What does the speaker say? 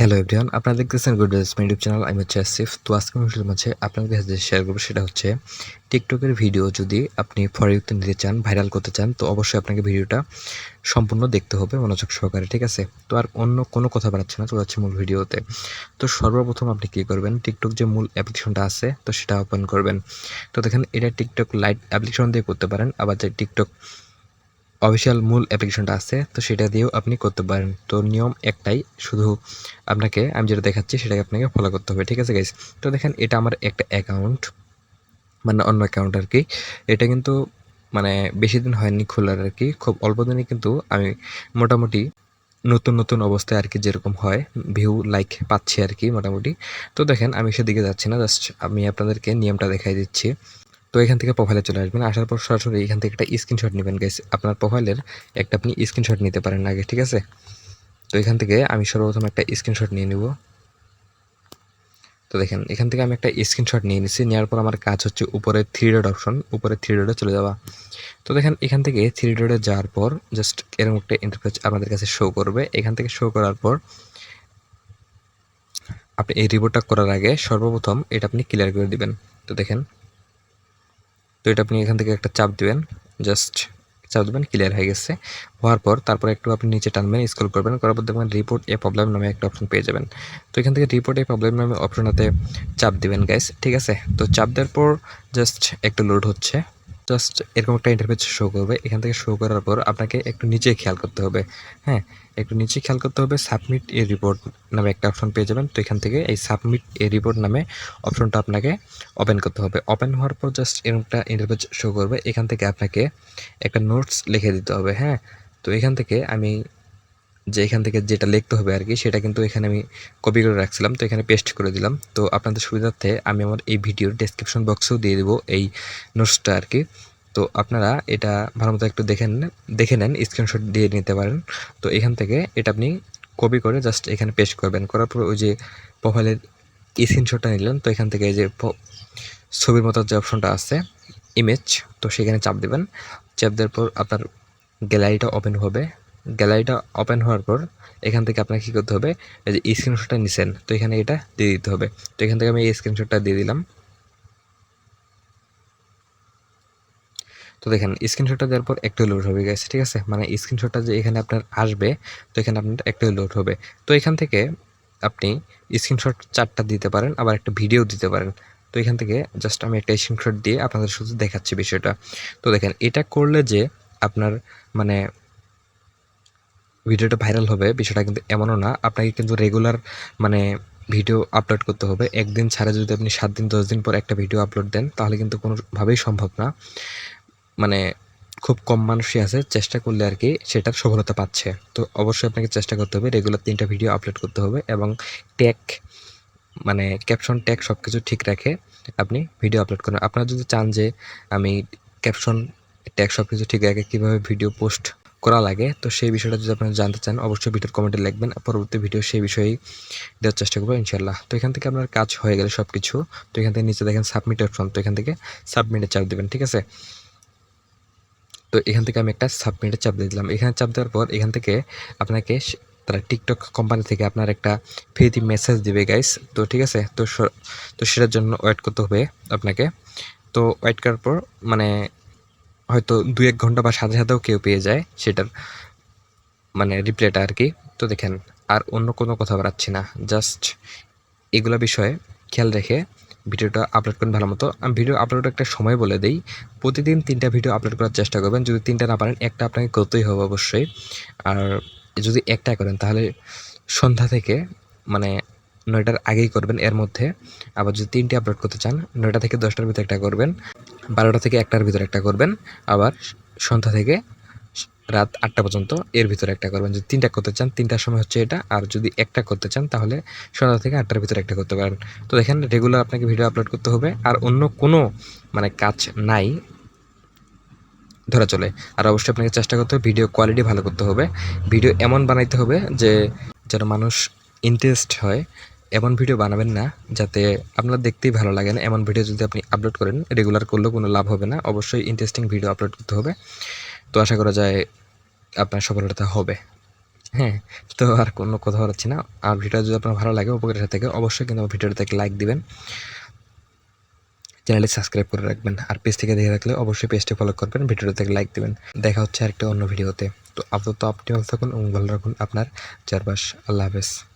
Hello everyone আপনারা দেখতেছেন good YouTube channel আমি হচ্ছে আসিফ তো আজকে ভিডিওর মাঝে আপনাদের কাছে শেয়ার করব সেটা হচ্ছে টিকটকের ভিডিও যদি আপনি ফরিউতে নিতে চান ভাইরাল করতে চান, তো অবশ্যই আপনাকে ভিডিওটা সম্পূর্ণ দেখতে হবে মনোযোগ সহকারে, ঠিক আছে? তো আর অন্য কোনো কথা বাড়াচ্ছে না, চলে যাচ্ছে মূল ভিডিওতে তো সর্বপ্রথম আপনি কী করবেন টিকটক যে মূল অ্যাপ্লিকেশনটা আছে, তো সেটা ওপেন করবেন। তো দেখেন, এটা টিকটক লাইট অ্যাপ্লিকেশন দিয়ে করতে পারেন, আবার যে টিকটক অফিসিয়াল মূল অ্যাপ্লিকেশনটা আছে, তো সেটা দিয়েও আপনি করতে পারেন। তো নিয়ম একটাই, শুধু আপনাকে আমি যেটা দেখাচ্ছি সেটাকে আপনাকে ফলো করতে হবে, ঠিক আছে গাইস তো দেখেন, এটা আমার একটা অ্যাকাউন্ট মানে অন্য অ্যাকাউন্ট আর কি এটা কিন্তু মানে বেশি দিন হয়নি খোলার আর কি খুব অল্প দিনে কিন্তু আমি মোটামুটি নতুন নতুন অবস্থায় আর কি যেরকম হয় ভিউ লাইক পাচ্ছি আর কি মোটামুটি। তো দেখেন, আমি সেদিকে যাচ্ছি না জাস্ট আমি আপনাদেরকে নিয়মটা দেখাই দিচ্ছি। তো এখান থেকে প্রোফাইলে চলে আসবেন। আসার পর সরাসরি এখান থেকে একটা স্ক্রিনশট নেবেন গাইস আপনার প্রোফাইলের একটা আপনি স্ক্রিনশট নিতে পারেন আগে, ঠিক আছে? তো এখান থেকে আমি সর্বপ্রথম একটা স্ক্রিনশট নিয়ে নেব। তো দেখেন, এখান থেকে আমি একটা স্ক্রিনশট নিয়ে নিছি। নেওয়ার পর আমার কাজ হচ্ছে উপরে থ্রি ডট অপশন উপরে থ্রি ডটে চলে যাওয়া। তো দেখেন, এখান থেকে থ্রি ডটে যাওয়ার পর জাস্ট এরকম একটা ইন্টারফেস আপনাদের কাছে শো করবে। এখান থেকে শো করার পর আপনি এই রিপোর্টটা করার আগে সর্বপ্রথম এটা আপনি ক্লিয়ার করে দিবেন। তো দেখেন তো এটা আপনি এখান থেকে একটা চাপ দেবেন জাস্ট চাপ দেবেন ক্লিয়ার হয়ে গেছে। হওয়ার পর তারপর একটু আপনি নিচে টানবেন স্ক্রল করবেন, করার পর দেখবেন রিপোর্ট এ প্রবলেম নামে একটা অপশন পেয়ে যাবেন। তো এখান থেকে রিপোর্ট এ প্রবলেম নামে অপশনটাতে চাপ দিবেন গাইস ঠিক আছে? তো চাপ দেওয়ার পর জাস্ট একটু লোড হচ্ছে। জাস্ট এরকম একটা ইন্টারফেস শো করবে। এখান থেকে শো করার পর আপনাকে একটু নিচে খেয়াল করতে হবে। হ্যাঁ একটু নিচে খেয়াল করতে হবে সাবমিট এ রিপোর্ট নামে একটা অপশন পেয়ে যাবেন। তো এখান থেকে এই সাবমিট এ রিপোর্ট নামে অপশনটা আপনাকে ওপেন করতে হবে। ওপেন হওয়ার পর জাস্ট এরকম একটা ইন্টারফেস শো করবে। এখান থেকে আপনাকে একটা নোটস লিখে দিতে হবে। হ্যাঁ তো এখান থেকে আমি যে এখান থেকে যেটা লিখতে হবে আর কি, সেটা কিন্তু এখানে আমি কপি করে রাখছিলাম, তো এখানে পেস্ট করে দিলাম। তো আপনাদের সুবিধার্থে আমি আমার এই ভিডিওর ডেসক্রিপশন বক্সেও দিয়ে দেবো এই নোটসটা আর কি। তো আপনারা এটা ভালো মতো একটু দেখে নেন দেখে নেন স্ক্রিনশট দিয়ে নিতে পারেন। তো এখান থেকে এটা আপনি কপি করে জাস্ট এখানে পেস্ট করবেন। করার পর ওই যে প্রোফাইলের স্ক্রিনশটটা নিলেন, তো এখান থেকে এই যে ছবির মতো যে অপশনটা আছে ইমেজ তো সেখানে চাপ দেবেন। চাপ দেওয়ার পর আপনার গ্যালারিটা ওপেন হবে। গ্যালারিটা ওপেন হওয়ার পর এখান থেকে আপনাকে কী করতে হবে? এই যে স্ক্রিনশটটা নিছেন, তো এখানে এটা দিয়ে দিতে হবে। তো এখান থেকে আমি এই স্ক্রিনশটটা দিয়ে দিলাম। তো দেখেন স্ক্রিনশটটা দেওয়ার পর একটু লোড হবে গেছে ঠিক আছে? মানে স্ক্রিনশটটা যে এখানে আপনার আসবে, তো এখানে আপনার একটু লোড হবে। তো এখান থেকে আপনি স্ক্রিনশট চারটা দিতে পারেন, আবার একটা ভিডিও দিতে পারেন। তো এখান থেকে জাস্ট আমি একটা স্ক্রিনশট দিয়ে আপনাদের শুধু দেখাচ্ছি বিষয়টা। তো দেখেন, এটা করলে যে আপনার মানে ভিডিওটা ভাইরাল হবে, বিষয়টা কিন্তু এমনও না। আপনাকে কিন্তু রেগুলার মানে ভিডিও আপলোড করতে হবে। একদিন ছাড়া যদি আপনি সাত দিন, দশ দিন পর একটা ভিডিও আপলোড দেন, তাহলে কিন্তু কোনোভাবেই সম্ভব না। মানে খুব কম মানুষই আছে, চেষ্টা করলে আর কি সেটার সফলতা পাচ্ছে। তো অবশ্যই আপনাকে চেষ্টা করতে হবে রেগুলার তিনটা ভিডিও আপলোড করতে হবে এবং ট্যাগ মানে ক্যাপশন ট্যাগ সব কিছু ঠিক রাখে আপনি ভিডিও আপলোড করেন। আপনারা যদি চান যে আমি ক্যাপশন ট্যাগ সব কিছু ঠিক রাখে কীভাবে ভিডিও পোস্ট করা লাগে। তো সেই বিষয়টা যদি আপনারা জানতে চান, অবশ্যই ভিডিওর কমেন্টে লিখবেন। পরবর্তী ভিডিও সেই বিষয়েই দেওয়ার চেষ্টা করব ইনশাল্লাহ তো এখান থেকে আপনার কাজ হয়ে গেলে সব কিছু তো এখান থেকে নিচে দেখেন সাবমিট অপশন তো এখান থেকে সাবমিটে চাপ দেবেন, ঠিক আছে? তো এখান থেকে আমি একটা সাবমিটে চাপ দিয়ে দিলাম। এখানে চাপ দেওয়ার পর এখান থেকে আপনাকে তারা টিকটক কোম্পানি থেকে আপনার একটা ফ্রিতে মেসেজ দিবে গাইস তো ঠিক আছে? তো তো সেটার জন্য ওয়েট করতে হবে আপনাকে। তো ওয়েট করার পর মানে হয়তো দু এক ঘণ্টা বা সাথে সাথেও কেউ পেয়ে যায় সেটার মানে রিপ্লাইটা আর কি। তো দেখেন, আর অন্য কোনো কথা বাড়াচ্ছি না। জাস্ট এগুলো বিষয়ে খেয়াল রেখে ভিডিওটা আপলোড করেন ভালো মতো। আমি ভিডিও আপলোড একটা সময় বলে দিই, প্রতিদিন তিনটা ভিডিও আপলোড করার চেষ্টা করবেন। যদি তিনটা না পারেন, একটা আপনাকে করতেই হবে অবশ্যই। আর যদি একটা করেন, তাহলে সন্ধ্যা থেকে মানে নয়টার আগেই করবেন, এর মধ্যে। আবার যদি তিনটে আপলোড করতে চান, নয়টা থেকে দশটার ভিতরে একটা করবেন, বারোটা থেকে একটার ভিতরে একটা করবেন, আবার সন্ধ্যা থেকে রাত আটটা পর্যন্ত এর ভিতরে একটা করবেন। যদি তিনটা করতে চান, তিনটার সময় হচ্ছে এটা, আর যদি একটা করতে চান, তাহলে সন্ধ্যা থেকে আটটার ভিতরে একটা করতে পারেন। তো দেখেন রেগুলার আপনাকে ভিডিও আপলোড করতে হবে, আর অন্য কোনো মানে কাজ নাই, ধরা চলে। আর অবশ্যই আপনাকে চেষ্টা করতে হবে ভিডিও কোয়ালিটি ভালো করতে হবে। ভিডিও এমন বানাইতে হবে যে, যেন মানুষ ইন্টারেস্ট হয় এমন ভিডিও বানাবেন না যাতে আপনার দেখতেই ভালো লাগে না। এমন ভিডিও যদি আপনি আপলোড করেন রেগুলার করলেও কোনো লাভ হবে না। অবশ্যই ইন্টারেস্টিং ভিডিও আপলোড করতে হবে। তো আশা করা যায় আপনার সফলতা হবে। হ্যাঁ তো আর কোনো কথা বলাচ্ছি না। আর ভিডিও যদি আপনার ভালো লাগে উপকারের থাকে, অবশ্যই কিন্তু আমার ভিডিওটা থেকে লাইক দিবেন। চ্যানেলটি সাবস্ক্রাইব করে রাখবেন। আর পেজ থেকে দেখে রাখলে অবশ্যই পেজটি ফলো করবেন ভিডিওটা থেকে লাইক দিবেন। দেখা হচ্ছে আরেকটা অন্য ভিডিওতে তো। আপাতত আপনি ভালো থাকুন এবং ভালো রাখুন আপনার চারপাশ। আল্লাহ হাফেজ।